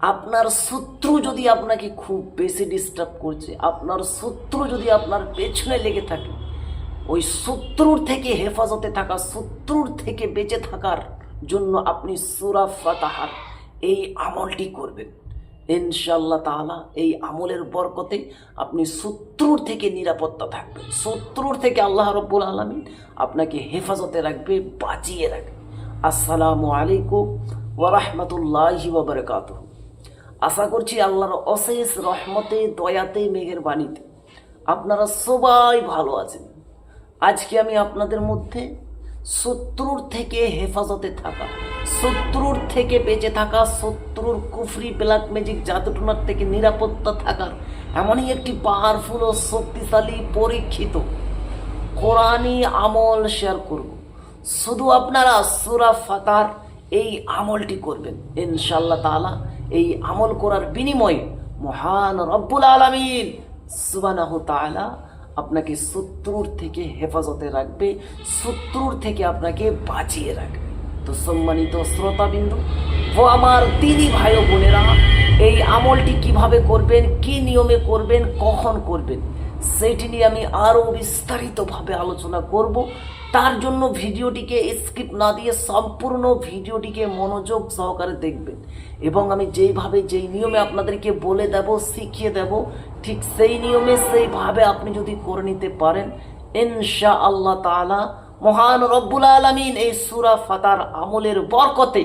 আপনার শত্রু যদি আপনাকে খুব বেশি ডিস্টার্ব করছে, আপনার শত্রু যদি আপনার পেছনে লেগে থাকে, ওই শত্রুর থেকে হেফাজতে থাকা, শত্রুর থেকে বেঁচে থাকার জন্য আপনি সুরা ফাতাহার এই আমলটি করবেন। ইনশাল্লাহ তাআলা এই আমলের বরকতে আপনি শত্রুর থেকে নিরাপত্তা থাকবেন। শত্রুর থেকে আল্লাহ রব্বুল আলমিন আপনাকে হেফাজতে রাখবে, বাঁচিয়ে রাখবে। আসসালামু আলাইকুম ওরহমতুল্লাহি ওবরকাত আশা করছি আল্লাহর অশেষ রহমতে, দয়াতে মেঘের বাণীতে আপনারা সবাই ভালো আছেন। আজকে আমি আপনাদের মধ্যে শত্রুর থেকে হেফাজতে থাকা, শত্রুর থেকে বেঁচে থাকা, শত্রুর কুফরি, ব্ল্যাক ম্যাজিক, জাদুটনার থেকে নিরাপত্তা থাকার এমনই একটি পাওয়ারফুল ও শক্তিশালী পরীক্ষিত কোরআনি আমল শেয়ার করব। শুধু আপনারা সুরা ফাতার এই আমলটি করবেন। ইনশাল্লাহ তাআলা এই আমল করার বিনিময়ে মহান রব্বুল আলামিন সুবহানাহু তাআলা আপনাকে শত্রুর থেকে হেফাজতে রাখবে শত্রুর থেকে আপনাকে বাঁচিয়ে রাখবে। তো সম্মানিত শ্রোতাবিন্দু, ও আমার দিদি ভাই বোনেরা, এই আমলটি কীভাবে করবেন, কি নিয়মে করবেন, কখন করবেন, সেটি নিয়ে আমি আরও বিস্তারিতভাবে আলোচনা করব। তার জন্য ভিডিওটিকে স্কিপ না দিয়ে সম্পূর্ণ ভিডিওটিকে মনোযোগ সহকারে দেখবেন। এবং আমি যেইভাবে যেই নিয়মে আপনাদেরকে বলে দেব, শিখিয়ে দেব, ঠিক সেই নিয়মে সেইভাবে আপনি যদি করে নিতে পারেন ইনশা আল্লাহ তাআলা মহান রব্বুল আলমিন এই সুরা ফাতার আমলের বরকতে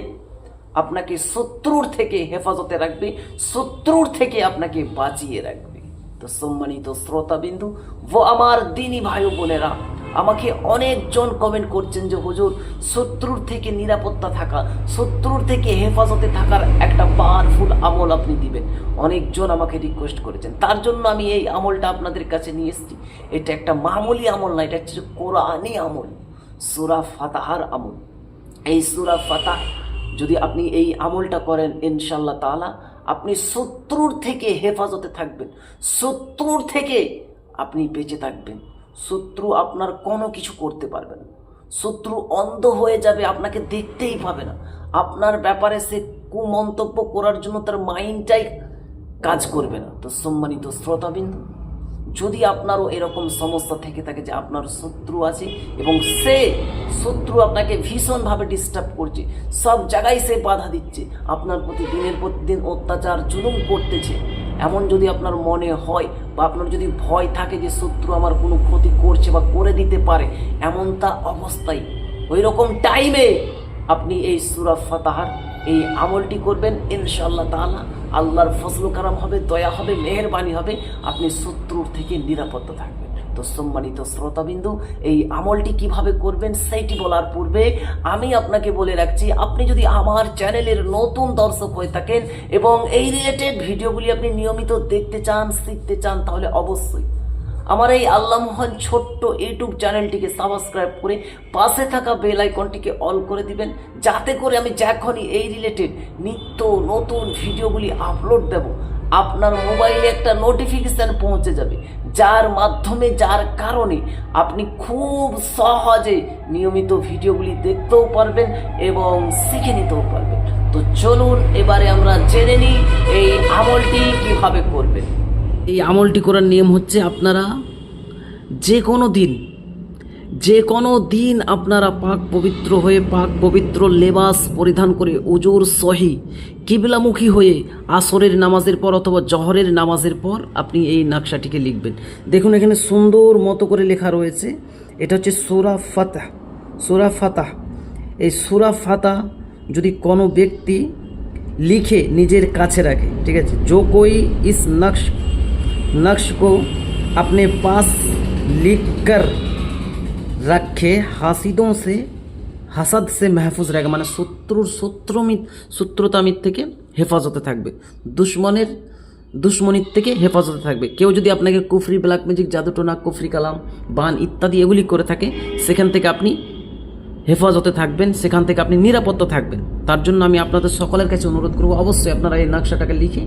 আপনাকে শত্রুর থেকে হেফাজতে রাখবে, শত্রুর থেকে আপনাকে বাঁচিয়ে রাখবে। তো সম্মানিত শ্রোতাবিন্দু ও আমার দিনী ভাই বোনেরা আমাকে অনেকজন কমেন্ট করছেন যে, হুজুর, শত্রুর থেকে নিরাপত্তা থাকা, শত্রুর থেকে হেফাজতে থাকার একটা পাওয়ারফুল আমল আপনি দিবেন। অনেকজন আমাকে রিকোয়েস্ট করেছেন। তার জন্য আমি এই আমলটা আপনাদের কাছে নিয়ে এসেছি। এটা একটা মামুলি আমল না, এটা হচ্ছে কোরআনি আমল, সুরা ফাতাহার আমল। এই সুরা ফাতাহ, যদি আপনি এই আমলটা করেন ইনশাল্লাহ তাআলা, আপনি শত্রুর থেকে হেফাজতে থাকবেন। শত্রুর থেকে আপনি বেঁচে থাকবেন। শত্রু আপনার কোনো কিছু করতে পারবে না। শত্রু অন্ধ হয়ে যাবে, আপনাকে দেখতেই পাবে না। আপনার ব্যাপারে সে কুমন্তব্য করার জন্য তার মাইন্ডটাই কাজ করবে না। তো সম্মানিত শ্রোতাবিন্দু, যদি আপনারও এরকম সমস্যা থেকে থাকে যে আপনার শত্রু আছে এবং সে শত্রু আপনাকে ভীষণভাবে ডিস্টার্ব করছে, সব জায়গায় সে বাধা দিচ্ছে, আপনার প্রতি দিনের প্রতিদিন অত্যাচার জুলুম করতেছে এমন যদি আপনার মনে হয় বা আপনার যদি ভয় থাকে যে শত্রু আমার কোনো ক্ষতি করছে বা করে দিতে পারে এমন অবস্থায় ওই রকম টাইমে আপনি এই সুরা ফাতাহার এই আমলটি করবেন ইনশাল্লাহ তালা আল্লাহর ফসল কারাম হবে, দয়া হবে, মেহরবানি হবে, আপনি শত্রুর থেকে নিরাপত্তা থাকবেন। তো সম্মানিত শ্রোতাবিন্দু, এই আমলটি কীভাবে করবেন সেইটি বলার পূর্বে আমি আপনাকে বলে রাখছি, আপনি যদি আমার চ্যানেলের নতুন দর্শক হয়ে থাকেন এবং এই রিলেটেড ভিডিওগুলি আপনি নিয়মিত দেখতে চান, শিখতে চান, তাহলে অবশ্যই আমার এই আল্লাহ মোহন ছোট্ট ইউটিউব চ্যানেলটিকে সাবস্ক্রাইব করে পাশে থাকা বেল আইকনটিকে অল করে দিবেন, যাতে করে আমি যখনই এই রিলেটেড নিত্য নতুন ভিডিওগুলি আপলোড দেব আপনার মোবাইলে একটা নোটিফিকেশান পৌঁছে যাবে। যার মাধ্যমে, যার কারণে আপনি খুব সহজে নিয়মিত ভিডিওগুলি দেখতেও পারবেন এবং শিখে নিতেও পারবেন। তো চলুন, এবারে আমরা জেনে নিই এই আমলটি কীভাবে করবেন। এই আমলটি করার নিয়ম হচ্ছে আপনারা যে কোনো দিন যে কোনো দিন আপনারা পাক পবিত্র হয়ে পাক পবিত্র লেবাস পরিধান করে ওজোর সহি কিবলামুখী হয়ে আসরের নামাজের পর অথবা জহরের নামাজের পর আপনি এই নকশাটিকে লিখবেন। দেখুন, এখানে সুন্দর মতো করে লেখা রয়েছে। এটা হচ্ছে সুরা ফাতাহ। সুরা ফাতাহ। এই সুরা ফাতাহ যদি কোনো ব্যক্তি লিখে নিজের কাছে রাখে, ঠিক আছে? যো কই ইস নকশ নকশ কো আপনি পাস লিখ কর রাখে হাসিদম সে হাসাদ সে মেহফুজ রাখে মানে শত্রুর শত্রুমিত শত্রুতামিত থেকে হেফাজতে থাকবে। দুশ্মনের দুশ্মনীর থেকে হেফাজতে থাকবে। কেউ যদি আপনাকে কুফরি, ব্ল্যাক ম্যাজিক জাদুটোনা কুফরি কালাম, বান ইত্যাদি এগুলি করে থাকে, সেখান থেকে আপনি হেফাজতে থাকবেন, সেখান থেকে আপনি নিরাপত্তা থাকবেন। তার জন্য আমি আপনাদের সকলের কাছে অনুরোধ করব, অবশ্যই আপনারা এই নকশাটাকে লিখে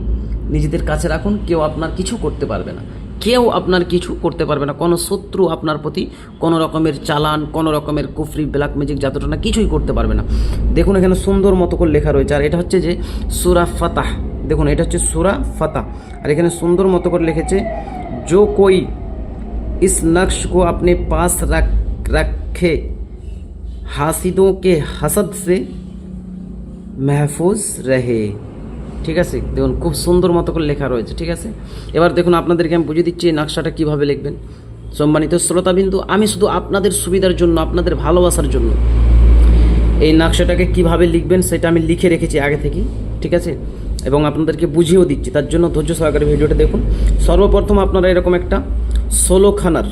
নিজেদের কাছে রাখুন, কেউ আপনার কিছু করতে পারবে না। কেউ আপনার কিছু করতে পারবে না কোনো শত্রু আপনার প্রতি কোনো রকমের চালান কোনো রকমের কুফরি ব্ল্যাক ম্যাজিক জাতটা কিছুই করতে পারবে না দেখুন এখানে সুন্দর মতো করে লেখা রয়েছে আর এটা হচ্ছে যে সুরা ফাতাহ দেখুন এটা হচ্ছে সুরা ফাতা আর এখানে সুন্দর মতো করে লিখেছে जो कोई इस नक्श को अपने पास रख रखे हासिदों के हसद से মেহফুজ রহে ঠিক আছে? দেখুন, খুব সুন্দর মতো করে লেখা রয়েছে, ঠিক আছে? এবার দেখুন, আপনাদেরকে আমি বুঝিয়ে দিচ্ছি এই নকশাটা কীভাবে লিখবেন। সম্মানিত শ্রোতাবিন্দু, আমি শুধু আপনাদের সুবিধার জন্য, আপনাদের ভালোবাসার জন্য এই নকশাটাকে কীভাবে লিখবেন সেটা আমি লিখে রেখেছি আগে থেকেই, ঠিক আছে? এবং আপনাদেরকে বুঝিয়েও দিচ্ছি, তার জন্য ধৈর্য সহকারে ভিডিওটা দেখুন। সর্বপ্রথম আপনারা এরকম একটা ষোলোখানার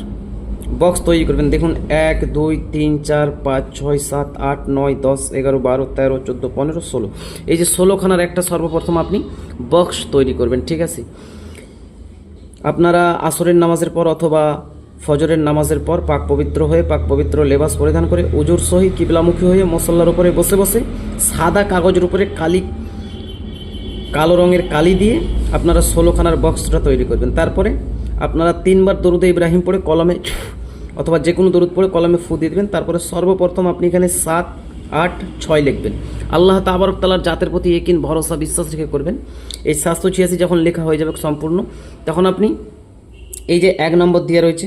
বক্স তৈরি করবেন। দেখুন, এক, দুই, তিন, চার, পাঁচ, ছয়, সাত, আট, নয়, দশ, এগারো, বারো, তেরো, চোদ্দ, পনেরো, ষোলো। এই যে ষোলোখানার একটা সর্বপ্রথম আপনি বক্স তৈরি করবেন, ঠিক আছে? আপনারা আসরের নামাজের পর অথবা ফজরের নামাজের পর পাক পবিত্র হয়ে, পাক পবিত্র লেবাস পরিধান করে উজুর সহি কিবলামুখী হয়ে মশল্লার উপরে বসে বসে সাদা কাগজের উপরে কালি, কালো রঙের কালি দিয়ে আপনারা ষোলোখানার বক্সটা তৈরি করবেন। তারপরে আপনারা তিনবার দরুদে ইব্রাহিম পড়ে কলমে অথবা যে কোনো দরুদ পড়ে কলমে ফু দিয়ে দেবেন। তারপরে সর্বপ্রথম আপনি এখানে সাত, আট, ছয় লিখবেন। আল্লাহ তাবারক তালার জাতের প্রতি একিন ভরসা, বিশ্বাস রেখে করবেন। এই স্বাস্থ্য ছিয়াশি যখন লেখা হয়ে যাবে সম্পূর্ণ, তখন আপনি এই যে এক নম্বর দিয়ে রয়েছে,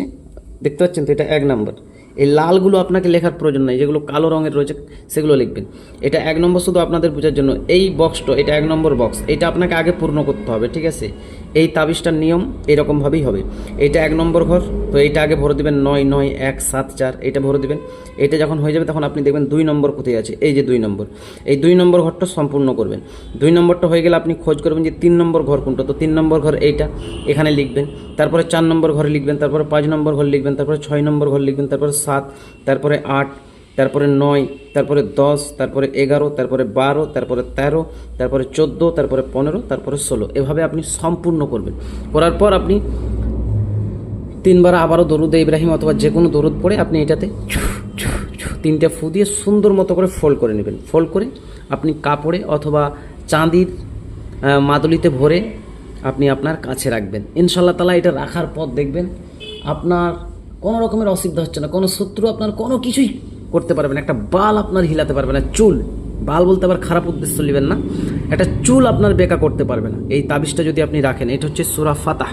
দেখতে পাচ্ছেন তো এটা এক নম্বর। এই লালগুলো আপনাকে লেখার প্রয়োজন নাই, যেগুলো কালো রঙের রয়েছে, সেগুলো লিখবেন। এটা এক নম্বর শুধু আপনাদের বোঝার জন্য। এই বক্সটা এটা এক নম্বর বক্স এটা আপনাকে আগে পূর্ণ করতে হবে, ঠিক আছে? এই তাবিজটার নিয়ম এরকমভাবেই হবে। এটা এক নম্বর ঘর, তো এইটা আগে ভরে দেবেন নয় নয়, এক, সাত, চার, এটা ভরে দেবেন। এটা যখন হয়ে যাবে তখন আপনি দেখবেন দুই নম্বর কোথায় আছে, এই যে দুই নম্বর। এই দুই নম্বর ঘরটা সম্পূর্ণ করবেন। দুই নম্বরটা হয়ে গেলে আপনি খোঁজ করবেন যে তিন নম্বর ঘর কোনটা, তো তিন নম্বর ঘর এইটা, এখানে লিখবেন। তারপরে চার নম্বর ঘরে লিখবেন, তারপরে পাঁচ নম্বর ঘর লিখবেন, তারপরে ছয় নম্বর ঘর লিখবেন, তারপরে সাত, তারপরে আট তারপরে নয়, তারপরে দশ, তারপরে এগারো, তারপরে বারো, তারপরে তেরো, তারপরে চোদ্দ, তারপরে পনেরো, তারপরে ষোলো। এভাবে আপনি সম্পূর্ণ করবেন। করার পর আপনি তিনবার আবারও দরুদ ইব্রাহিম অথবা যে কোনো দরুদ পড়ে আপনি এটাতে তিনটে ফু দিয়ে সুন্দর মতো করে ফোল্ড করে নেবেন। ফোল্ড করে আপনি কাপড়ে অথবা চাঁদির মাদুলিতে ভরে আপনি আপনার কাছে রাখবেন। ইনশাল্লাহ তালা এটা রাখার পর দেখবেন। আপনার কোনো রকমের অসুবিধা হচ্ছে না। কোনো শত্রু আপনার কোনো কিছুই করতে পারবে না, একটা বাল আপনার হিলাতে পারবে না, চুল। বাল বলতে আবার খারাপ উদ্দেশ্য নেবেন না। একটা চুল আপনার বেকা করতে পারবে না। এই তাবিজটা যদি আপনি রাখেন, এটা হচ্ছে সুরা ফাতাহ,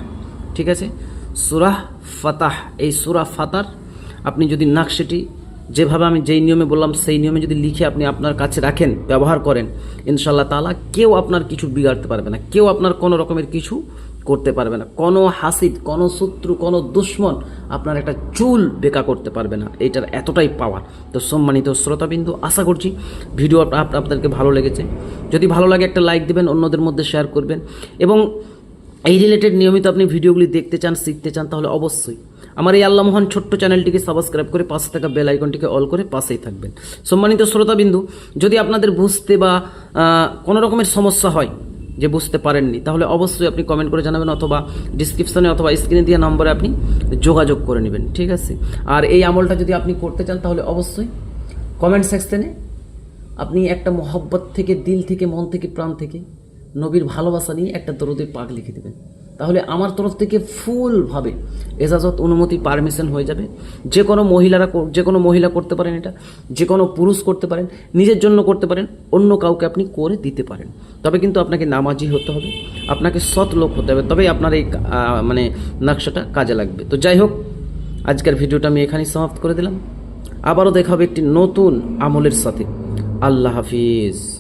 ঠিক আছে? সুরাহ ফাতাহ, এই সুরা ফাতার আপনি যদি নাকশিটি যেভাবে আমি যেই নিয়মে বললাম, সেই নিয়মে যদি লিখে আপনি আপনার কাছে রাখেন, ব্যবহার করেন ইনশাল্লাহ তাআলা কেউ আপনার কিছু বিগাড়তে পারবে না। কেউ আপনার কোনো রকমের কিছু করতে পারবে না। কোনো হাসিদ, কোনো শত্রু, কোনো দুশ্মন আপনার একটা চুল বেকা করতে পারবে না। এইটার এতটাই পাওয়ার তো সম্মানিত শ্রোতাবিন্দু, আশা করছি ভিডিও আপ- আপ- আপনাদেরকে ভালো লেগেছে। যদি ভালো লাগে একটা লাইক দেবেন, অন্যদের মধ্যে শেয়ার করবেন। এবং এই রিলেটেড নিয়মিত আপনি ভিডিওগুলি দেখতে চান, শিখতে চান, তাহলে অবশ্যই আমার এই আল্লাহ মহান ছোট্ট চ্যানেলটিকে সাবস্ক্রাইব করে পাশে থাকা বেল আইকনটিকে অল করে পাশেই থাকবেন। সম্মানিত শ্রোতাবিন্দু, যদি আপনাদের বুঝতে বা কোনো রকমের সমস্যা হয় যে বুঝতে পারেননি, তাহলে অবশ্যই আপনি কমেন্ট করে জানাবেন অথবা ডিসক্রিপশনে অথবা স্ক্রিনে দেওয়া নম্বরে আপনি যোগাযোগ করে নেবেন, ঠিক আছে? আর এই আমলটা যদি আপনি করতে চান, তাহলে অবশ্যই কমেন্ট সেকশনে আপনি একটা মহব্বত থেকে, দিল থেকে, মন থেকে, প্রাণ থেকে নবীর ভালোবাসা নিয়ে একটা দরদের পাক লিখে দেবেন। তাহলে আমার তরফ থেকে ফুলভাবে এজাজত অনুমতি পারমিশন হয়ে যাবে। যে কোনো মহিলারা যে কোনো মহিলা করতে পারেন এটা, যে কোনো পুরুষ করতে পারেন, নিজের জন্য করতে পারেন, অন্য কাউকে আপনি করে দিতে পারেন। তবে কিন্তু আপনাকে নামাজি হতে হবে, আপনাকে সৎ লোক হতে হবে, তবেই আপনার এই মানে নকশাটা কাজে লাগবে। তো যাই হোক, আজকের ভিডিওটা আমি এখানেই সমাপ্ত করে দিলাম। আবারও দেখা হবে একটি নতুন আমলের সাথে। আল্লাহ হাফিজ।